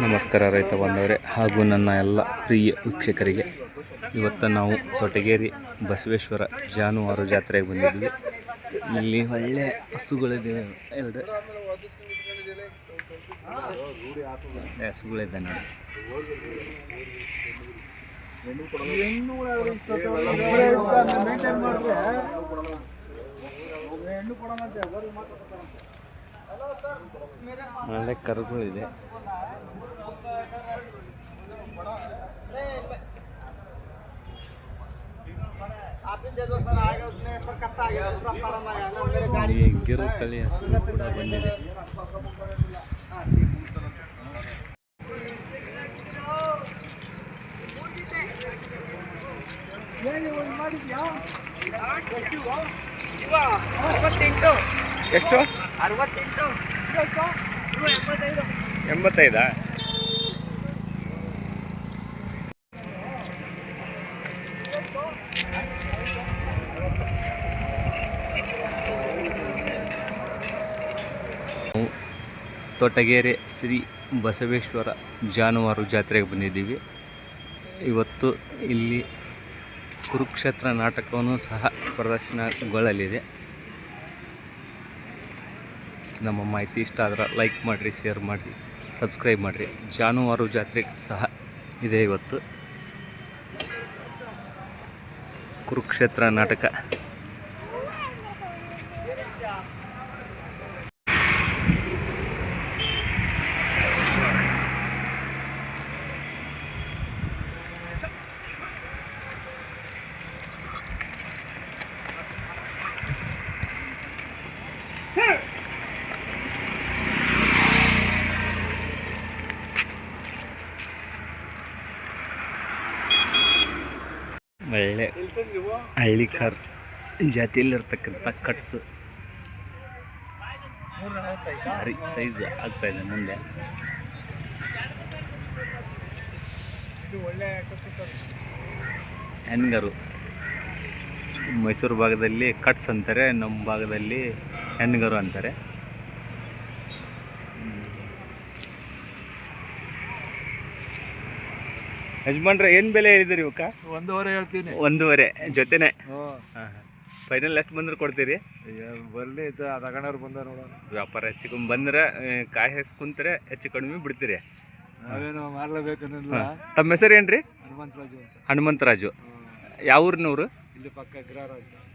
ನಮಸ್ಕಾರ ರೈತ ಬಾಂಧವರೇ ಹಾಗೂ ನನ್ನ ಎಲ್ಲ ಪ್ರಿಯ ವೀಕ್ಷಕರಿಗೆ. ಇವತ್ತು ನಾವು ತೊಟಗೇರಿ ಬಸವೇಶ್ವರ ಜಾನುವಾರು ಜಾತ್ರೆಗೆ ಬಂದಿದ್ವಿ. ಇಲ್ಲಿ ಒಳ್ಳೆ ಹಸುಗಳಿದೆ. ಎರಡು. ಹಸುಗಳಿದೆ ನೋಡಿ. ಒಳ್ಳೆ ಕರುಗಳಿದೆ. ಇಲ್ಲಿ ಗಿರು ತಳಿ ಹಸು ಕೂಡ ಬಂದಿದೆ ಎಷ್ಟು ಎಂಬತ್ತೈದಾ? ತೋಟಗೆರೆ ಶ್ರೀ ಬಸವೇಶ್ವರ ಜಾನುವಾರು ಜಾತ್ರೆಗೆ ಬಂದಿದ್ದೀವಿ. ಇವತ್ತು ಇಲ್ಲಿ ಕುರುಕ್ಷೇತ್ರ ನಾಟಕವನ್ನು ಸಹ ಪ್ರದರ್ಶನಗೊಳ್ಳಲಿದೆ. ನಮ್ಮ ಮಾಹಿತಿ ಇಷ್ಟ ಆದ್ರೆ ಲೈಕ್ ಮಾಡಿರಿ, ಶೇರ್ ಮಾಡಿರಿ, ಸಬ್ಸ್ಕ್ರೈಬ್ ಮಾಡಿರಿ. ಜಾನುವಾರು ಜಾತ್ರೆ ಸಹ ಇದೆ ಇವತ್ತು. ಕುರುಕ್ಷೇತ್ರ ನಾಟಕ ಒಳ್ಳೆ ಹಳ್ಳಿ ಕಾರ್ ಜಾತಿಯಲ್ಲಿರ್ತಕ್ಕಂಥ ಕಟ್ಸ್. ಭಾರಿ ಸೈಜ್ ಆಗ್ತಾ ಇದೆ ಮುಂದೆ. ಹೆಣ್ಗರು. ಮೈಸೂರು ಭಾಗದಲ್ಲಿ ಕಟ್ಸ್ ಅಂತಾರೆ, ನಮ್ಮ ಭಾಗದಲ್ಲಿ ಹೆಣ್ಗರು ಅಂತಾರೆ. ಯಜಮಾನ್ರೆ ಏನು ಬೆಲೆ ಹೇಳಿದಿರಿ ಇವಕ್ಕ? ಒಂದೂವರೆ ಹೇಳ್ತೀನಿ. ಒಂದೂವರೆ ಜೊತೆನೆ. ಫೈನಲ್ ಎಷ್ಟು ಬಂದ್ರೆ ಕೊಡ್ತೀರಿ? ಬರಲಿ ತಗೊಂಡವ್ರು ಬಂದ ನೋಡೋಣ ವ್ಯಾಪಾರ ಹೆಚ್ಚಿಕೊಂಡ್ ಬಂದ್ರೆ ಆ, ಕಾಯಿ ಹೆಸ್ ಕುಂತ್ರೆ ಹೆಚ್ಚು ಕಡಿಮೆ ಬಿಡ್ತೀರಿ. ನಾವೇನು ತಮ್ಮ ಹೆಸರು ಏನ್ರಿ? ಹನುಮಂತರಾಜು ಹನುಮಂತರಾಜು. ಯಾವ ಊರಿನವ್ರು? ಇಲ್ಲಿ ಪಕ್ಕ ಅಗ್ರಹಾರ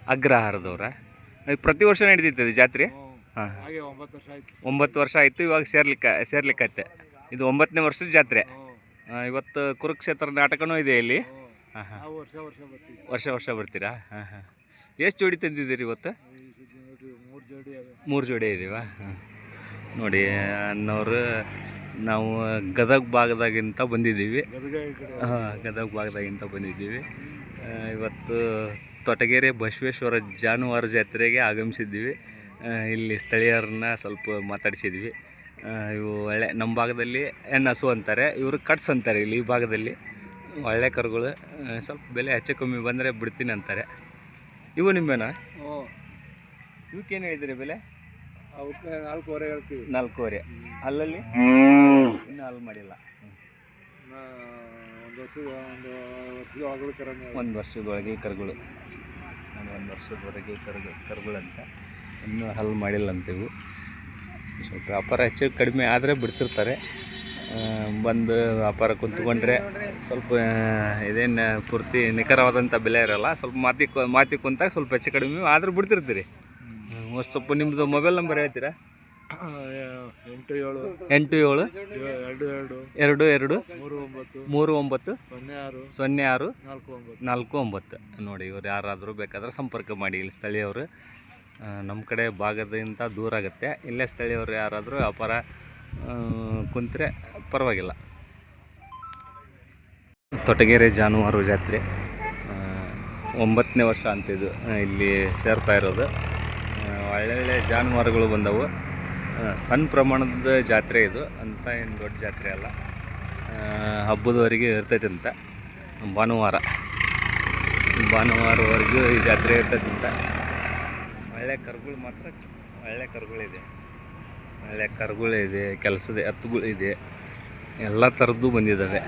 ಅಗ್ರಹಾರದವ್ರ. ಪ್ರತಿ ವರ್ಷ ನಡೀತೈತೆ ಜಾತ್ರೆ. ಹಾಂ. ಒಂಬತ್ತು ವರ್ಷ ಆಯ್ತು. ಇವಾಗ ಸೇರ್ಲಿಕ್ಕೆ ಸೇರ್ಲಿಕ್ಕೈತೆ ಇದು ಒಂಬತ್ತನೇ ವರ್ಷದ ಜಾತ್ರೆ. ಇವತ್ತು ಕುರುಕ್ಷೇತ್ರ ನಾಟಕನೂ ಇದೆ ಇಲ್ಲಿ. ಹಾಂ ಹಾಂ. ವರ್ಷ ವರ್ಷ ಬರ್ತೀವಿ. ವರ್ಷ ವರ್ಷ ಬರ್ತೀರಾ? ಹಾಂ ಹಾಂ. ಎಷ್ಟು ಜೋಡಿ ತಂದಿದ್ದೀರಿ ಇವತ್ತು? ಮೂರು ಜೋಡಿ ಮೂರು ಜೋಡಿ ಇದೀವ? ಹಾಂ. ನೋಡಿ ಅನ್ನೋರು ನಾವು ಗದಗ ಭಾಗದಾಗಿಂತ ಬಂದಿದ್ದೀವಿ. ಗದಗ ಈ ಹಾಂ ಗದಗ ಭಾಗದಾಗಿಂತ ಬಂದಿದ್ದೀವಿ. ಇವತ್ತು ತೊಟಗೆರೆ ಬಸವೇಶ್ವರ ಜಾನುವಾರು ಜಾತ್ರೆಗೆ ಆಗಮಿಸಿದ್ದೀವಿ. ಇಲ್ಲಿ ಸ್ಥಳೀಯರನ್ನ ಸ್ವಲ್ಪ ಮಾತಾಡಿಸಿದ್ವಿ ಇವು ಒಳ್ಳೆ ನಮ್ಮ ಭಾಗದಲ್ಲಿ ಹೆಣ್ಣು ಹಸು ಅಂತಾರೆ. ಇವರು ಕಟ್ಸ್ ಅಂತಾರೆ ಇಲ್ಲಿ ಈ ಭಾಗದಲ್ಲಿ. ಒಳ್ಳೆ ಕರುಗಳು ಸ್ವಲ್ಪ ಬೆಲೆ ಹೆಚ್ಚು ಕಮ್ಮಿ ಬಂದರೆ ಬಿಡ್ತೀನಿ ಅಂತಾರೆ. ಇವು ನಿಂಬೆನಾ ಓ ಇವಕ್ಕೇನು ಹೇಳಿದಿರಿ ಬೆಲೆ? ಅವಕ್ಕೆ ನಾಲ್ಕೂವರೆ ಹೇಳ್ತೀವಿ. ನಾಲ್ಕೂವರೆ. ಅಲ್ಲಲ್ಲಿ? ಇನ್ನೂ ಹಾಲು ಮಾಡಿಲ್ಲ. ಒಂದು ವರ್ಷ ಒಂದು ವರ್ಷದ ವರ್ಷದೊಳಗೆ ಕರುಗಳು. ಒಂದು ವರ್ಷದವರೆಗೆ ಕರುಗಳು. ಕರುಗಳು ಅಂತ ಇನ್ನೂ ಹಲ್ ಮಾಡಿಲ್ಲ ಅಂತೀವಿ ಸ್ವಲ್ಪ ವ್ಯಾಪಾರ ಹೆಚ್ಚು ಕಡಿಮೆ ಆದರೆ ಬಿಡ್ತಿರ್ತಾರೆ. ಬಂದು ವ್ಯಾಪಾರ ಕುಂತ್ಕೊಂಡ್ರೆ ಸ್ವಲ್ಪ ಇದೇನು ಪೂರ್ತಿ ನಿಖರವಾದಂಥ ಬೆಲೆ ಇರೋಲ್ಲ. ಸ್ವಲ್ಪ ಮಾತಿ ಮಾತಿ ಕುಂತಾಗ ಸ್ವಲ್ಪ ಹೆಚ್ಚು ಕಡಿಮೆ ಆದರೂ ಬಿಡ್ತಿರ್ತೀರಿ. ಸ್ವಲ್ಪ ನಿಮ್ಮದು ಮೊಬೈಲ್ ನಂಬರ್ ಹೇಳ್ತೀರಾ? ಎಂಟು ಏಳು. ಎಂಟು ಏಳು ಎರಡು ಎರಡು. ಎರಡು ಎರಡು ಮೂರು ಒಂಬತ್ತು. ಮೂರು ಒಂಬತ್ತು ಸೊನ್ನೆ ಆರು. ಸೊನ್ನೆ ಆರು ನಾಲ್ಕು ಒಂಬತ್ತು. ನಾಲ್ಕು ಒಂಬತ್ತು. ನೋಡಿ ಇವ್ರು ಯಾರಾದರೂ ಬೇಕಾದ್ರೆ ಸಂಪರ್ಕ ಮಾಡಿ ಇಲ್ಲಿ ಸ್ಥಳೀಯವರು. ನಮ್ಮ ಕಡೆ ಭಾಗದಿಂದ ದೂರ ಆಗುತ್ತೆ. ಇಲ್ಲೇ ಸ್ಥಳೀಯವರು ಯಾರಾದರೂ ವ್ಯಾಪಾರ ಕುಂತರೆ ಪರವಾಗಿಲ್ಲ. ತೊಟಗೆರೆ ಜಾನುವಾರು ಜಾತ್ರೆ ಒಂಬತ್ತನೇ ವರ್ಷ ಅಂತಿದ್ದು ಇಲ್ಲಿ ಸೇರ್ತಾ ಇರೋದು. ಒಳ್ಳೊಳ್ಳೆ ಜಾನುವಾರುಗಳು ಬಂದವು. ಸಣ್ಣ ಪ್ರಮಾಣದ ಜಾತ್ರೆ ಇದು, ಅಂತ ಏನು ದೊಡ್ಡ ಜಾತ್ರೆ ಅಲ್ಲ. ಹಬ್ಬದವರೆಗೆ ಇರ್ತೈತೆ ಅಂತ. ಭಾನುವಾರ. ಭಾನುವಾರವರೆಗೂ ಈ ಜಾತ್ರೆ ಇರ್ತೈತೆ ಅಂತ. ಒಳ್ಳೆ ಕರುಗಳು ಮಾತ್ರ ಒಳ್ಳೆ ಕರುಗಳಿದೆ ಒಳ್ಳೆ ಕರುಗಳಿದೆ ಕೆಲಸದ ಎತ್ತುಗಳಿದೆ ಎಲ್ಲ ಥರದ್ದು ಬಂದಿದ್ದಾವೆ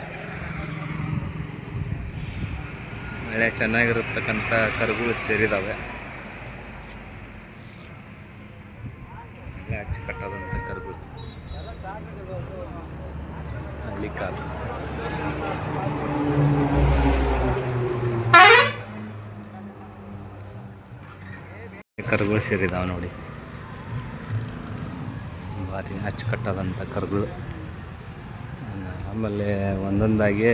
ಒಳ್ಳೆ ಚೆನ್ನಾಗಿರತಕ್ಕಂಥ ಕರುಗಳು ಸೇರಿದ್ದಾವೆ ಒಳ್ಳೆ ಅಚ್ಚುಕಟ್ಟಾದಂಥ ಕರುಗಳು. ಹಳ್ಳಿ ಕಾಲು. ಕರುಗಳು ಸೇರಿದಾವೆ ನೋಡಿ. ಭಾರಿ ಅಚ್ಚುಕಟ್ಟಾದಂಥ ಕರುಗಳು. ಆಮೇಲೆ ಒಂದೊಂದಾಗಿ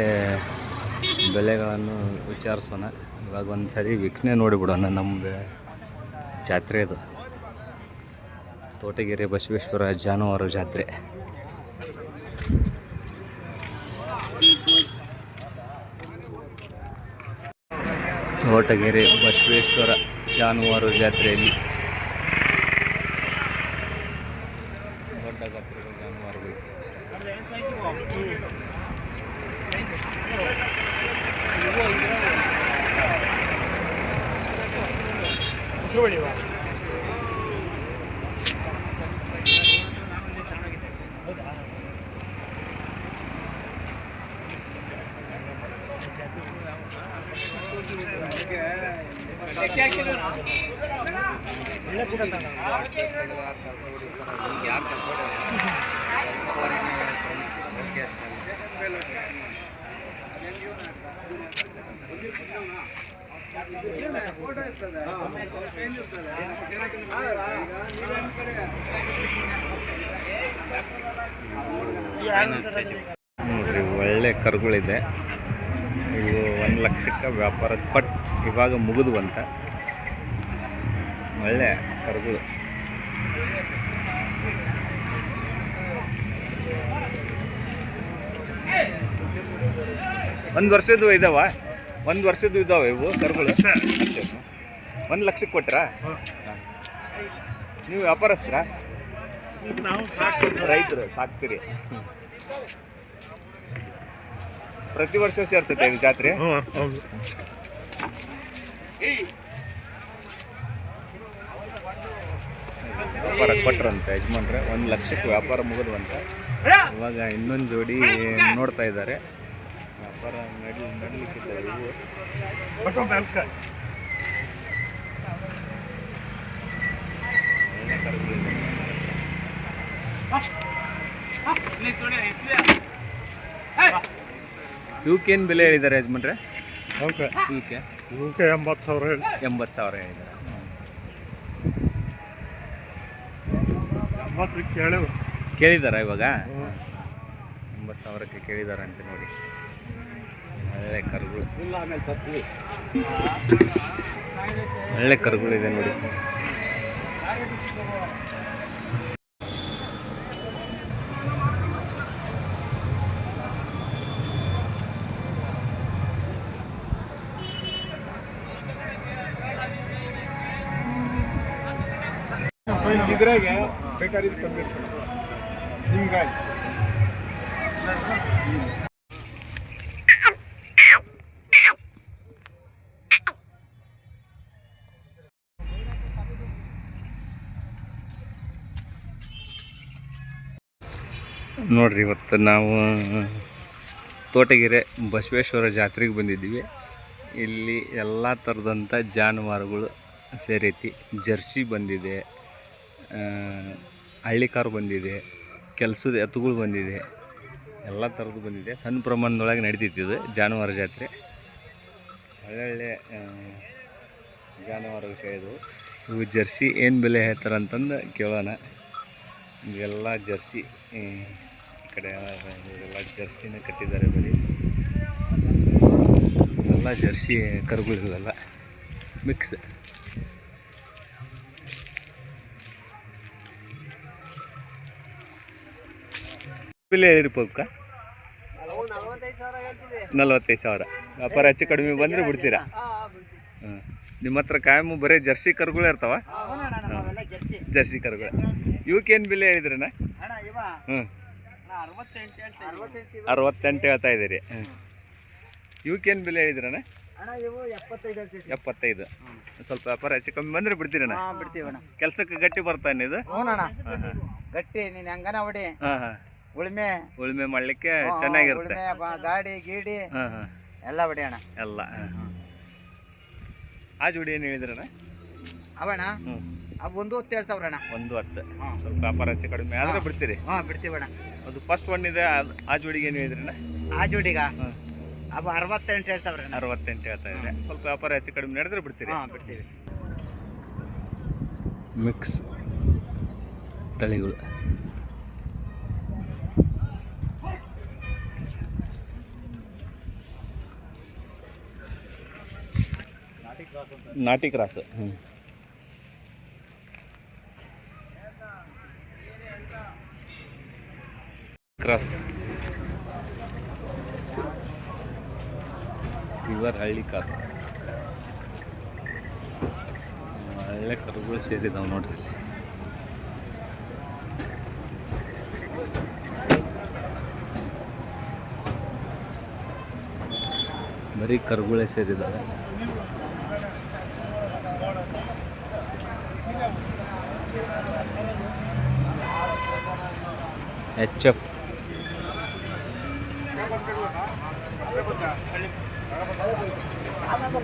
ಬೆಲೆಗಳನ್ನು ವಿಚಾರಿಸೋಣ. ಇವಾಗ ಒಂದು ಸರಿ ವೀಕ್ಷಣೆ ನೋಡಿಬಿಡೋಣ ನಮ್ಮದು ಜಾತ್ರೆ ಇದು ತೋಟಗೆರೆ ಬಸವೇಶ್ವರ ಜಾನುವಾರು ಜಾತ್ರೆ. ತೋಟಗೆರೆ ಬಸವೇಶ್ವರ ಜಾನುವಾರು ಜಾತ್ರೆಯಲ್ಲಿ ದೊಡ್ಡ ಗಾತ್ರದ ಜಾನುವಾರುಗಳು ನೋಡ್ರಿ, ಒಳ್ಳೆ ಕರುಗಳಿದೆ. ಇವು ಒಂದು ಲಕ್ಷಕ್ಕೆ ವ್ಯಾಪಾರ ಕೊಟ್ಟು ಇವಾಗ ಮುಗಿದು ಅಂತ ಒಳ್ಳೆ ಕರುಗಳು. ಒಂದು ವರ್ಷದ್ದು ಇದಾವ? ಒಂದು ವರ್ಷದ್ದು ಇದಾವೆ ಇವು ಕರುಗಳು? ಒಂದು ಲಕ್ಷಕ್ಕೆ ಕೊಟ್ರಾ? ನೀವು ವ್ಯಾಪಾರಸ್ತ್ರ ನಾವು ರೈತರು ಸಾಕ್ತೀರಿ. ಪ್ರತಿ ವರ್ಷ ಸೇರ್ತೈತೆ ಇದು ಜಾತ್ರೆ? ವ್ಯಾಪಾರ ಕೊಟ್ರಂತೆ ಯಜಮಾನ್ರೆ ಒಂದು ಲಕ್ಷಕ್ಕೆ ವ್ಯಾಪಾರ ಮುಗಿದ್ವಂತ. ಇವಾಗ ಇನ್ನೊಂದು ಜೋಡಿ ನೋಡ್ತಾ ಇದ್ದಾರೆ. ವ್ಯಾಪಾರ ನಡಿ ನಡಲಿಕ್ಕಿದ್ದಾವೆ ಇವು. ಇವಕ್ಕೇನು ಬೆಲೆ ಹೇಳಿದ್ದಾರೆ ಯಜಮಾನ್ರೆ? ಓಕೆ ಇವಕ್ಕೆ ಕೆ ಎಂಬತ್ತು ಸಾವಿರ ಹೇಳಿ. ಎಂಬತ್ತು ಸಾವಿರ ಹೇಳಿದ್ದಾರೆ. ಎಂಬತ್ತು ಕೇಳಿದಾರ ಇವಾಗ? ಎಂಬತ್ತು ಸಾವಿರಕ್ಕೆ ಕೇಳಿದಾರ ಅಂತ ನೋಡಿ. ಒಳ್ಳೆ ಕರುಗಳು. ಒಳ್ಳೆ ಕರುಗಳಿದೆ ನೋಡಿ. ಇದ್ರಾಗೆ ಬೇಕಾದ್ರೆ ಮಾಡಿ ಹಿಂಗಾಗಿ ನೋಡ್ರಿ ಇವತ್ತು ನಾವು ತೋಟಗೆರೆ ಬಸವೇಶ್ವರ ಜಾತ್ರೆಗೆ ಬಂದಿದ್ದೀವಿ. ಇಲ್ಲಿ ಎಲ್ಲ ಥರದಂಥ ಜಾನುವಾರುಗಳು ಸೇರೈತಿ. ಜರ್ಸಿ ಬಂದಿದೆ ಹಳ್ಳಿ ಕಾರು ಬಂದಿದೆ, ಕೆಲಸದ ಎತ್ತುಗಳು ಬಂದಿದೆ. ಎಲ್ಲ ಥರದ್ದು ಬಂದಿದೆ. ಸಣ್ಣ ಪ್ರಮಾಣದೊಳಗೆ ಇದು ಜಾನುವಾರು ಜಾತ್ರೆ. ಒಳ್ಳೊಳ್ಳೆ ಜಾನುವಾರು ವಿಷಯ ಇದು ಇವು ಜರ್ಸಿ ಏನು ಬೆಲೆ ಹೇಳ್ತಾರೆ ಅಂತಂದು ಕೇಳೋಣ. ಇವೆಲ್ಲ ಜರ್ಸಿ ಕಡೆ ಎಲ್ಲ ಜರ್ಸಿನ ಕಟ್ಟಿದ್ದಾರೆ ಬರೀ. ಎಲ್ಲ ಜರ್ಸಿ ಕರುಗಳು ಇವೆಲ್ಲ ಮಿಕ್ಸ್ ಬೆಲೆ ಹೇಳಿರ್ಬೋದಕ್ಕ ನಲ್ವತ್ತೈದು ಸಾವಿರ. ವ್ಯಾಪಾರ ಹೆಚ್ಚು ಕಡಿಮೆ ಬಂದರೆ ಬಿಡ್ತೀರಾ? ಹಾಂ ನಿಮ್ಮ ಹತ್ರ ಕಾಯಮು ಬರೀ ಜರ್ಸಿ ಕರುಗಳೇ ಇರ್ತಾವ? ಜರ್ಸಿ. ಕರುಗಳು. ಇವಕ್ಕೇನು ಬೆಲೆ ಹೇಳಿದ್ರಣ್ಣ? ಹ್ಞೂ ಅರವತ್ತೆಂಟು ಹೇಳ್ತಾ ಇದ್ದೀರಿ. ಯು ಇವಕ್ಕೇನು ಬೆಲೆ ಹೇಳಿದ್ರಣ್ಣ? ಅಣ್ಣ ಎಪ್ಪತ್ತೈದು ಸ್ವಲ್ಪ ವ್ಯಾಪಾರ ಹೆಚ್ಚು ಕಮ್ಮಿ ಬಂದ್ರೆ ಬಿಡ್ತೀರಣ್ಣ? ಹಾ ಬಿಡ್ತೀವಿ ಅಣ್ಣ. ಕೆಲಸಕ್ಕೆ ಗಟ್ಟಿ ಬರ್ತಾನೆ ಇದು? ಅಣ್ಣ ಗಟ್ಟಿ ನೀನ್ ಹೆಂಗನ ಹೊಡಿ ಉಳ್ಮೆ. ಉಳುಮೆ ಮಾಡ್ಲಿಕ್ಕೆ ಚೆನ್ನಾಗಿರುತ್ತೆ. ಗಾಡಿ ಗೀಡಿ. ಎಲ್ಲ ಬಿಡಿ ಹೊಡಿಯೋಣ ಎಲ್ಲ ಆ ಜೋಡಿ ಏನು ಹೇಳಿದ್ರಣ್ಣ? ಅವಣ್ಣ ಒಂದು ಹೊತ್ತು ಎರಡು ಸಾವಿರ ಅಣ್ಣ. ಒಂದು ಹತ್ತು. ಹಾಂ. ಸ್ವಲ್ಪ ವ್ಯಾಪಾರ ಹೆಚ್ಚು ಕಡಿಮೆ ಆದರೆ ಬಿಡ್ತೀರಿ. ಹಾಂ ಬಿಡ್ತೀವಣ್ಣ ಅದು ಫಸ್ಟ್ ಒನ್ ಇದೆ ಅದ್- ಆ ಜೋಡಿಗೆ ಏನು ಹೇಳಿದ್ರಣ್ಣ ಆ ಜೋಡಿಗ? ಹಾಂ. ಅವು ಅರವತ್ತೆಂಟು ಹೇಳ್ತಾವ್ರ ಅಣ್ಣ. ಅರವತ್ತೆಂಟು ಹೇಳ್ತಾ ಇದೆ ಸ್ವಲ್ಪ ವ್ಯಾಪಾರ ಹೆಚ್ಚು ಕಡಿಮೆ ನಡೆದ್ರೆ ಬಿಡ್ತೀರಿ. ಹಾಂ ಬಿಡ್ತೀವಿ. ಮಿಕ್ಸ್ ತಳಿಗಳು. ನಾಟಿ ಕ್ರಾಸ್. ಹ್ಞೂ ಕ್ರಾಸ್. ಪ್ಯೂರ್ ಹಳ್ಳಿ ಕಾರ್. ಹಳ್ಳಿ ಕರುಗಳು ಸೇರಿದಾವೆ ನೋಡ್ರಿ. ಬರೀ ಕರುಗಳೇ ಸೇರಿದ್ದಾವೆ ಎಚ್ ಎಫ್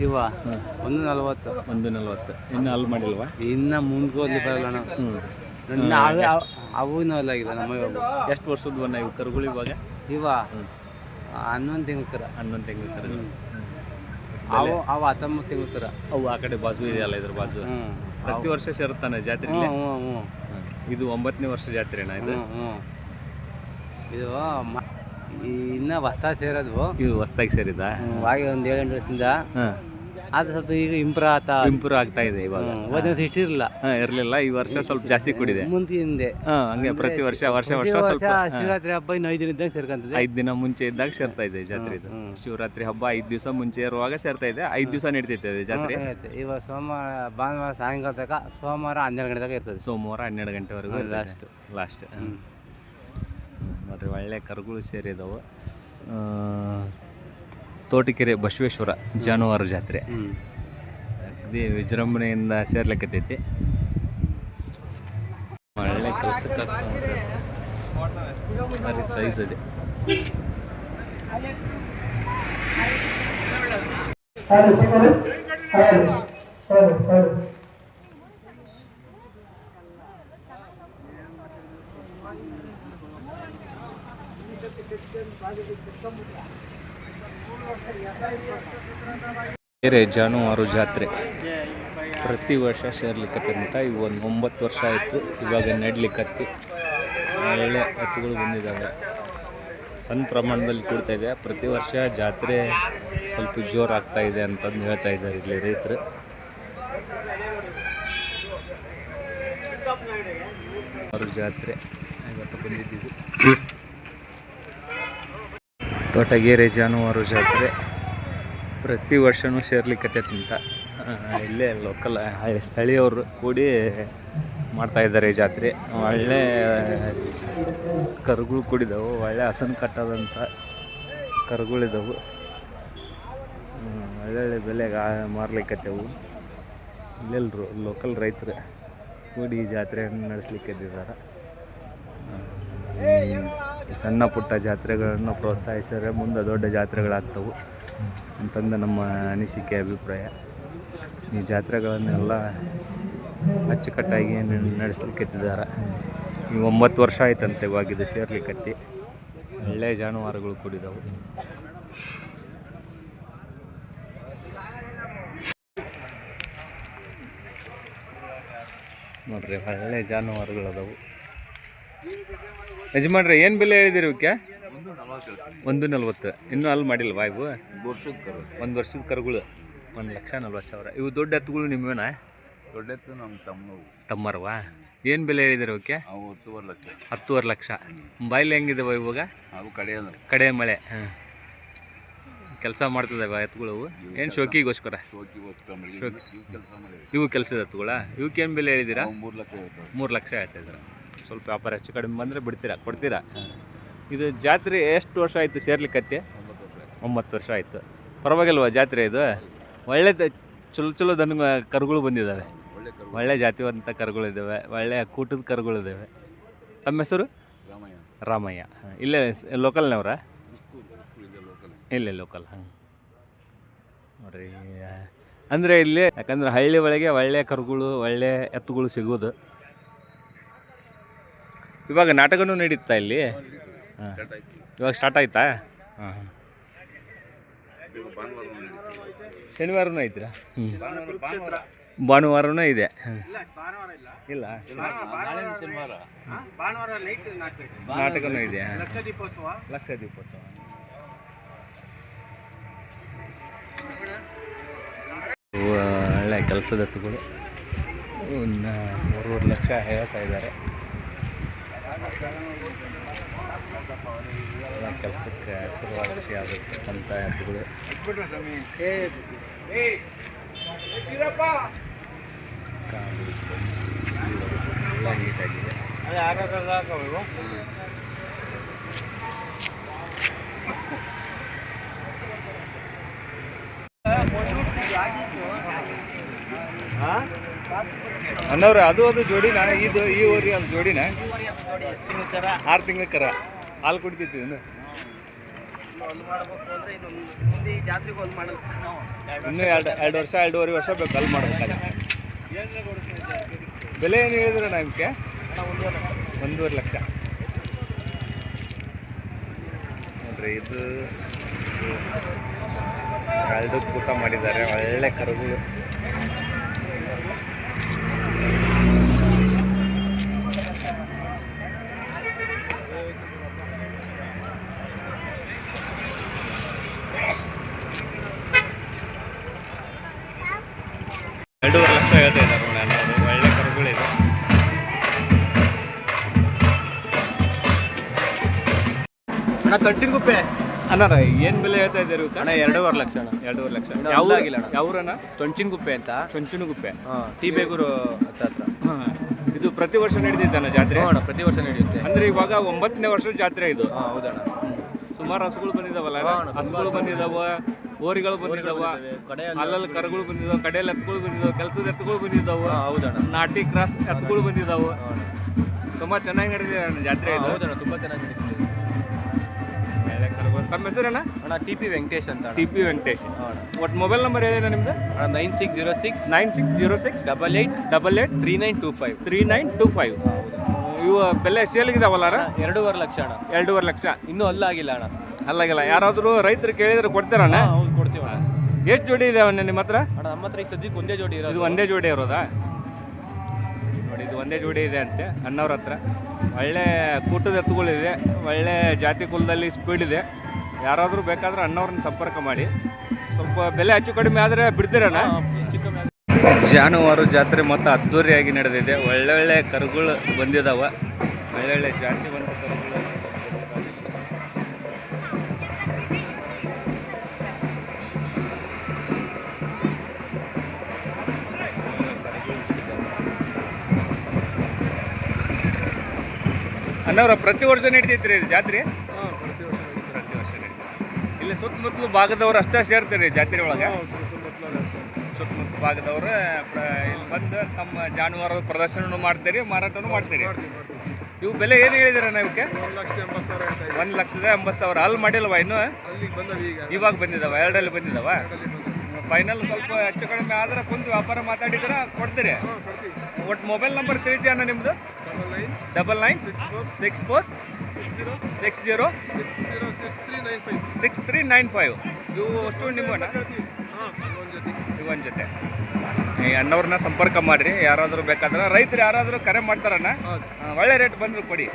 ಇವ. ಒಂದು ನಲವತ್ತು. ಒಂದು ನಲ್ವತ್ತು. ಇನ್ನು ಅಲ್ಲಿ ಮಾಡಿಲ್ವಾ? ಇನ್ನ ಮುಂದ್ಕೋದ್ಲಿ ಬರಲ್ಲ ನಾವೇ. ಅವು ಇನ್ನೂ ನಮ್ಮ ಎಷ್ಟು ವರ್ಷದ ಬನ್ನ ಇವು ಕರುಗಳು ಇವಾಗ? ಇವ? ಹನ್ನೊಂದು ತಿಂಗಳ ಕರ. ಹನ್ನೊಂದು ತಿಂಗಳು ಕರು. ಅವು ಅವು ಹತ್ತೊಂಬತ್ತು ತಿಂಗಳ ಕರ. ಅವು ಆ ಕಡೆ ಬಾಜು ಇದೆಯಲ್ಲ ಇದ್ರ ಬಾಜು? ಹ್ಞೂ ಪ್ರತಿ ವರ್ಷ ಸೇರುತ್ತಾನೆ ಜಾತ್ರೆ ಹ್ಞೂ ಇದು ಒಂಬತ್ತನೇ ವರ್ಷ ಜಾತ್ರೆ ಇದು? ಹ್ಞೂ ಹ್ಞೂ ಇದು ಮ- ಈ ಇನ್ನ ಹೊಸ್ತಾಗಿ ಸೇರೋದು ಇದು ಹೊಸ್ತಾಗಿ ಸೇರಿದ? ಹಾಗೆ ಒಂದು ಏಳೆಂಟು ವರ್ಷದಿಂದ. ಹಾಂ. ಅದು ಸ್ವಲ್ಪ ಈಗ ಇಂಪ್ರೂವ್ ಆಗ್ತಾ ಇಂಪ್ರೂವ್ ಆಗ್ತಾ ಇದೆ ಇವಾಗ. ವರ್ಷ ಇಷ್ಟಿರಲಿಲ್ಲ ಇರಲಿಲ್ಲ. ಈ ವರ್ಷ ಸ್ವಲ್ಪ ಜಾಸ್ತಿ ಕುಡಿದೆ. ಮುಂದೆ ಹಿಂದೆ ಹಾಂ ಹಂಗೆ ಪ್ರತಿ ವರ್ಷ ವರ್ಷ ವರ್ಷ ಸ್ವಲ್ಪ ಶಿವರಾತ್ರಿ ಹಬ್ಬ ಇನ್ನು ಐದು ದಿನ ಇದ್ದಾಗ ಸೇರ್ಕೊಂತದೆ. ಐದು ದಿನ ಮುಂಚೆ ಇದ್ದಾಗ ಸೇರ್ತಾ ಇದೆ ಜಾತ್ರೆ ಇದು. ಶಿವರಾತ್ರಿ ಹಬ್ಬ ಐದು ದಿವಸ ಮುಂಚೆ ಇರುವಾಗ ಸೇರ್ತಾ ಇದೆ. ಐದು ದಿವಸ ನಡೀತೈತೆ ಅದು ಜಾತ್ರೆ. ಇವಾಗ ಸೋಮವಾರ ಭಾನುವಾರ ಸಾಯಂಕಾಲ ತನಕ ಸೋಮವಾರ ಹನ್ನೆರಡು ಗಂಟೆ ತನಕ ಇರ್ತದೆ. ಸೋಮವಾರ ಹನ್ನೆರಡು ಗಂಟೆವರೆಗೂ ಲಾಸ್ಟ್ ಲಾಸ್ಟ್ ನೋಡ್ರಿ ಒಳ್ಳೆ ಕರುಗಳು ಸೇರಿದವು. ತೋಟಕೆರೆ ಬಸವೇಶ್ವರ ಜಾನುವಾರು ಜಾತ್ರೆ. ಅಗದಿ ವಿಜೃಂಭಣೆಯಿಂದ ಸೇರ್ಲಿಕ್ಕತ್ತೈತಿ ಒಳ್ಳೆ ಭಾರಿ ಸೈಜ್ ಇದೆ. ಬೇರೆ ಜಾನುವಾರು ಜಾತ್ರೆ. ಪ್ರತಿ ವರ್ಷ ಸೇರ್ಲಿಕ್ಕತ್ತಂತ ಈಗ ಒಂದು ಒಂಬತ್ತು ವರ್ಷ ಆಯಿತು. ಇವಾಗ ನೆಡ್ಲಿಕ್ಕತ್ತಿ ಒಳ್ಳೆ ಹತ್ತುಗಳು ಬಂದಿದ್ದಾವೆ. ಸಣ್ಣ ಪ್ರಮಾಣದಲ್ಲಿ ಕೂಡ್ತಾ ಇದೆ. ಪ್ರತಿ ವರ್ಷ ಜಾತ್ರೆ ಸ್ವಲ್ಪ ಜೋರಾಗ್ತಾ ಇದೆ ಅಂತಂದು ಹೇಳ್ತಾ ಇದ್ದಾರೆ ಇಲ್ಲಿ ರೈತರು. ಜಾತ್ರೆ. ಇವತ್ತು ಬಂದಿದ್ದೀವಿ ತೋಟಗೆರೆ ಜಾನುವಾರು ಜಾತ್ರೆ. ಪ್ರತಿ ವರ್ಷವೂ ಸೇರ್ಲಿಕ್ಕತ್ತೈತಂತ ಇಲ್ಲೇ ಲೋಕಲ್ ಸ್ಥಳೀಯವರು ಕೂಡಿ ಮಾಡ್ತಾ ಇದ್ದಾರೆ ಈ ಜಾತ್ರೆ. ಒಳ್ಳೆ, ಕರುಗಳು ಕೂಡಿದವು, ಒಳ್ಳೆ ಹಸನ್ ಕಟ್ಟದಂಥ ಕರುಗಳಿದವು. ಒಳ್ಳೊಳ್ಳೆ ಬೆಲೆಗೆ ಮಾರ್ಲಿಕ್ಕತ್ತೇವು ಇಲ್ಲೆಲ್ಲರು ಲೋಕಲ್ ರೈತರು ಕೂಡಿ ಈ ಜಾತ್ರೆಯನ್ನು ನಡೆಸ್ಲಿಕ್ಕಿದ್ದಾರೆ ಸಣ್ಣ ಪುಟ್ಟ ಜಾತ್ರೆಗಳನ್ನು ಪ್ರೋತ್ಸಾಹಿಸಿದರೆ ಮುಂದೆ ದೊಡ್ಡ ಜಾತ್ರೆಗಳಾಗ್ತವು ಅಂತಂದು ನಮ್ಮ ಅನಿಸಿಕೆ ಅಭಿಪ್ರಾಯ. ಈ ಜಾತ್ರೆಗಳನ್ನೆಲ್ಲ ಅಚ್ಚುಕಟ್ಟಾಗಿ ನಡೆಸಲಿಕ್ಕೆತ್ತಿದ್ದಾರೆ. ಈ ಒಂಬತ್ತು ವರ್ಷ ಆಯ್ತಂತೆ ಇವಾಗಿದ್ದು ಸೇರ್ಲಿಕ್ಕತ್ತಿ. ಒಳ್ಳೆ ಜಾನುವಾರುಗಳು ಕೂಡಿದವು. ನೋಡ್ರಿ, ಒಳ್ಳೆ ಜಾನುವಾರುಗಳು ಅದಾವು ಯಜಮಾನ್ರೆ ಏನು ಬೆಲೆ ಹೇಳಿದಿರಿ ಇವಕ್ಕೆ ಒಂದು ನಲ್ವತ್ತು. ಇನ್ನೂ ಅಲ್ಲಿ ಮಾಡಿಲ್ವಾ ಇವು? ಒಂದು ವರ್ಷದ ಕರುಗಳು. ಒಂದು ಲಕ್ಷ ನಲ್ವತ್ತು ಸಾವಿರ. ಇವು ದೊಡ್ಡ ಎತ್ತುಗಳು ನಿಮ್ಮವೇನಾ ದೊಡ್ಡೆತ್ತು ನಮ್ಮ ತಮ್ಮ ತಮ್ಮರವಾ ಏನು ಬೆಲೆ ಹೇಳಿದಿರಿ ಅವಕ್ಕೆ ಅವು ಹತ್ತುವರೆ ಲಕ್ಷ. ಹತ್ತುವರೆ ಲಕ್ಷ. ಬಾಯ್ಲಿ ಹೆಂಗಿದಾವ ಇವಾಗ? ಅವು ಕಡೆಯಲ್ಲ ಕಡೆ ಮಳೆ. ಹಾಂ. ಕೆಲಸ ಮಾಡ್ತಿದ್ದಾವೆ ಎತ್ತುಗಳು ಏನು ಶೋಕಿಗೋಸ್ಕರ? ಶೋಕಿಗೋಸ್ಕರ. ಇವು ಕೆಲಸದ ಎತ್ತುಗಳ? ಇವಕ್ಕೆ ಏನು ಬೆಲೆ ಹೇಳಿದಿರಾ? ಮೂರು ಲಕ್ಷ ಮೂರು ಲಕ್ಷ ಹೇಳ್ತಾ ಇದ್ದೀರಾ. ಸ್ವಲ್ಪ ವ್ಯಾಪಾರ ಹೆಚ್ಚು ಕಡಿಮೆ ಬಂದರೆ ಬಿಡ್ತೀರಾ, ಕೊಡ್ತೀರಾ? ಇದು ಜಾತ್ರೆ ಎಷ್ಟು ವರ್ಷ ಆಯಿತು ಸೇರ್ಲಿಕ್ಕತ್ತೆ? ಒಂಬತ್ತು ವರ್ಷ ಆಯಿತು. ಪರವಾಗಿಲ್ವಾ ಜಾತ್ರೆ ಇದು? ಒಳ್ಳೆ ಚಲೋ ಚಲೋ ದನ, ಕರುಗಳು ಬಂದಿದ್ದಾವೆ ಒಳ್ಳೆ ಜಾತಿವಂತ ಕರುಗಳಿದ್ದಾವೆ ಒಳ್ಳೆ ಕೂಟದ ಕರುಗಳಿದ್ದಾವೆ ತಮ್ಮ ಹೆಸರು? ರಾಮಯ್ಯ. ರಾಮಯ್ಯ. ಇಲ್ಲೇ ಲೋಕಲ್ನವ್ರ? ಇಲ್ಲೇ ಲೋಕಲ್, ಹಾಂ. ನೋಡ್ರಿ, ಅಂದರೆ ಇಲ್ಲಿ, ಯಾಕಂದ್ರೆ ಹಳ್ಳಿ ಒಳಗೆ ಒಳ್ಳೆ ಕರುಗಳು, ಒಳ್ಳೆ ಎತ್ತುಗಳು ಸಿಗೋದು ಇವಾಗ ನಾಟಕನೂ ನಡೀತಾ ಇಲ್ಲಿ? ಇವಾಗ ಸ್ಟಾರ್ಟ್ ಆಯ್ತಾ? ಹಾಂ. ಹಾಂ ಐತ್ರಾ? ಹ್ಞೂ ಭಾನುವಾರ ಭಾನುವಾರ ಭಾನುವಾರನೂ ಇದೆ. ಇಲ್ಲ. ನಾಟಕನೂ ಇದೆ ಲಕ್ಷ ದೀಪೋತ್ಸವ. ಲಕ್ಷ ದೀಪೋತ್ಸವ ಒಳ್ಳೆ ಕೆಲಸದ ಎತ್ತುಗಳು ಮೂರುವರೆ ಲಕ್ಷ ಹೇಳ್ತಾ ಇದ್ದಾರೆ. ಕೆಲಸಕ್ಕೆ ಹೆಸರುವಾಸಿ ಆಗಿರ್ತಕ್ಕಂಥ ಎತ್ತುಗಳು ಕಾಲು ಎಲ್ಲ ನೀಟಾಗಿದೆ. ಅನ್ನವ್ರೆ ಅದು ಅದು ಜೋಡಿನ? ಇದು ಈ ಊರಿ ಅದು ಜೋಡಿನ? ಆರು ತಿಂಗಳ ಕರ. ಹಾಲು ಕುಡಿತೈತಿ ಇನ್ನು. ಇನ್ನೂ ಎರಡು ಎರಡು ವರ್ಷ, ಎರಡೂವರೆ ವರ್ಷ ಬೇಕು ಅಲ್ಲಿ ಮಾಡ್ಬೇಕಾದ್ರೆ. ಬೆಲೆ ಏನು ಹೇಳಿದ್ರೆ ನಮಗೆ? ಒಂದೂವರೆ ಲಕ್ಷ. ನೋಡ್ರಿ, ಇದು ಎರಡು ಊಟ ಮಾಡಿದ್ದಾರೆ, ಒಳ್ಳೆ ಕರುಗಳು. ಎರಡೂವರೆ ಲಕ್ಷ ಹೇಳ್ತಾ ಇದ್ದಾರೆ ನೋಡಿ ಅಣ್ಣವ್ರು. ಒಳ್ಳೆ ಕರುಗಳಿದೆ. ಅಣ್ಣ ಕಟ್ಟಿನ ಗುಪ್ಪೆ? ಅಣ್ಣಾರ ಏನು ಬೆಲೆ ಹೇಳ್ತಾ ಇದ್ದಾರೆ ಅಣ್ಣ ಎರಡೂವರೆ ಲಕ್ಷ ಅಣ್ಣ. ಎರಡೂವರೆ ಲಕ್ಷ. ಯಾವ ಹಲ್ಲಾಗಿಲ್ಲ ಅಣ್ಣ. ಯಾವ್ರಣ್ಣ? ತೊಂಚಿನ ಗುಪ್ಪೆ ಅಂತ. ಚೊಂಚುನುಗುಪ್ಪೆ ಹಾಂ ಟಿ ಬೇಗೂರು ಹತ್ರ ಹತ್ರ. ಹಾಂ ಇದು ಪ್ರತಿ ವರ್ಷ ನಡೆದಿದ್ದಾನ ಜಾತ್ರೆ? ಅಣ್ಣ ಪ್ರತಿ ವರ್ಷ ನಡೆಯುತ್ತೆ. ಅಂದ್ರೆ ಇವಾಗ ಒಂಬತ್ತನೇ ವರ್ಷದ ಜಾತ್ರೆ ಇದು. ಹಾಂ ಹೌದಣ್ಣ. ಸುಮಾರು ಹಸುಗಳು ಬಂದಿದಾವಲ್ಲ ಹಾ, ಹಸುಗಳು ಬಂದಿದಾವ. ಓರಿಗಳು ಬಂದಿದಾವ ಕಡೆಯಲ್ಲಿ ಅಲ್ಲಲ್ಲಿ ಕರುಗಳು ಬಂದಿದ್ದಾವೆ ಕಡೆಯಲ್ಲಿ ಎತ್ತುಗಳು ಬಂದಿದ್ದಾವೆ ಕೆಲಸದ ಎತ್ತುಗಳು ಬಂದಿದಾವ ಹೌದಣ್ಣ. ನಾಟಿ ಕ್ರಾಸ್ ಎತ್ತುಗಳು ಬಂದಿದ್ದಾವೆ. ತುಂಬಾ ಚೆನ್ನಾಗಿ ನಡೆದಿದೆ ಅಣ್ಣ ಜಾತ್ರೆ ಹೌದಣ್ಣ ತುಂಬ ಚೆನ್ನಾಗಿ ನಡೀತಿದೆ. ತಮ್ಮ ಹೆಸರಣ್ಣ? ಅಣ್ಣ ಟಿ ಪಿ ವೆಂಕಟೇಶ್ ಅಂತ ಟಿ ಪಿ ವೆಂಕಟೇಶ್. ಒಟ್ಟು ಮೊಬೈಲ್ ನಂಬರ್ ಹೇಳಿ ನಿಮ್ದು? Nine six zero six nine six zero six double eight double eight three nine two five. Three nine two five. ಇವು ಬೆಲೆ ಸೇಲ್ಗಿದಾವಲ್ಲ ಅಣ್ಣ ಎರಡೂವರೆ ಲಕ್ಷ ಅಣ್ಣ. ಎರಡೂವರೆ ಲಕ್ಷ. ಇನ್ನೂ ಅಲ್ಲಾಗಿಲ್ಲ ಅಣ್ಣ. ಅಲ್ಲಾಗಿಲ್ಲ. ಯಾರಾದರೂ ರೈತರು ಕೇಳಿದ್ರೆ ಕೊಡ್ತಾರಣ್ಣ ಹೌದು ಕೊಡ್ತೀವಿ ಅಣ್ಣ. ಎಷ್ಟು ಜೋಡಿ ಇದೆ ಅವನ್ನ ನಿಮ್ಮ ಹತ್ರ? ಅಣ್ಣ ನಮ್ಮ ಹತ್ರ ಈಗ ಸದ್ಯಕ್ಕೆ ಒಂದೇ ಜೋಡಿ ಇದು ಇರೋದು ಒಂದೇ ಜೋಡಿ ಇರೋದಾ? ನೋಡಿ ಇದು ಒಂದೇ ಜೋಡಿ ಇದೆ ಅಂತೆ ಅಣ್ಣವ್ರ ಹತ್ರ. ಒಳ್ಳೆ ಕೂಟದ ಎತ್ತುಗಳಿದೆ ಒಳ್ಳೆ ಜಾತಿ ಕುಲದಲ್ಲಿ ಸ್ಪೀಡ್ ಇದೆ. ಯಾರಾದರೂ ಬೇಕಾದ್ರೆ ಅಣ್ಣವ್ರನ್ನ ಸಂಪರ್ಕ ಮಾಡಿ. ಸ್ವಲ್ಪ ಬೆಲೆ ಹೆಚ್ಚು ಕಡಿಮೆ ಆದರೆ ಬಿಡ್ತೀರಣ್ಣ? ಜಾನುವಾರು ಜಾತ್ರೆ ಮತ್ತು ಅದ್ದೂರಿಯಾಗಿ ನಡೆದಿದೆ. ಒಳ್ಳೊಳ್ಳೆ ಕರುಗಳು ಬಂದಿದ್ದಾವೆ ಒಳ್ಳೊಳ್ಳೆ ಜಾತಿ ಬಂದ ಕರುಗಳು ಅಣ್ಣವ್ರ ಪ್ರತಿ ವರ್ಷ ನಡೀತೈತ್ರಿ ಇದು ಜಾತ್ರೆ? ಪ್ರತಿ ವರ್ಷ ಪ್ರತಿ ವರ್ಷ ನಡೀತಾರೆ ಇಲ್ಲಿ ಸುತ್ತಮುತ್ತಲು ಭಾಗದವ್ರು ಅಷ್ಟೇ ಸೇರ್ತೀರಿ ಜಾತ್ರೆ ಒಳಗೆ? ಸುತ್ತಮುತ್ತ ಭಾಗದವ್ರು ಪ್ರ- ಇಲ್ಲಿ ಬಂದು ತಮ್ಮ ಜಾನುವಾರು ಪ್ರದರ್ಶನ ಮಾಡ್ತೀರಿ ಮಾರಾಟನೂ ಮಾಡ್ತೀರಿ? ಇವು ಬೆಲೆ ಏನು ಹೇಳಿದಿರ ಇವಕ್ಕೆ ಒಂದು ಲಕ್ಷದ ಎಂಬತ್ತು ಸಾವಿರ ಹೇಳ್ತಾ ಇದ್ದೀವಿ. ಒಂದು ಲಕ್ಷದ ಎಂಬತ್ತು ಸಾವಿರ. ಅಲ್ಲಿ ಮಾಡಿಲ್ವಾ ಇನ್ನು? ಅಲ್ಲಿಗೆ ಬಂದವು ಈಗ. ಇವಾಗ ಬಂದಿದಾವ? ಎರಡಲ್ಲಿ ಬಂದಿದಾವ. ಫೈನಲ್ ಸ್ವಲ್ಪ ಹೆಚ್ಚು ಕಡಿಮೆ ಆದ್ರೆ ಕುಂತು ವ್ಯಾಪಾರ ಮಾತಾಡಿದ್ರೆ ಕೊಡ್ತೀರಿ. ಒಟ್ಟು ಮೊಬೈಲ್ ನಂಬರ್ ತಿಳಿಸಿ ಅಣ್ಣ ನಿಮ್ಮದು double nine double nine six four six four six zero six three nine five. ಇವು ಅಷ್ಟು ನಿಮ್ಮ ಇವನ್ ಜೊತೆ. ಈ ಅಣ್ಣವ್ರನ್ನ ಸಂಪರ್ಕ ಮಾಡಿರಿ ಯಾರಾದರೂ ಬೇಕಾದ್ರೆ. ರೈತರು ಯಾರಾದರೂ ಕರೆ ಮಾಡ್ತಾರಣ್ಣ? ಒಳ್ಳೆ ರೇಟ್ ಬಂದ್ರು ಕೊಡಿ.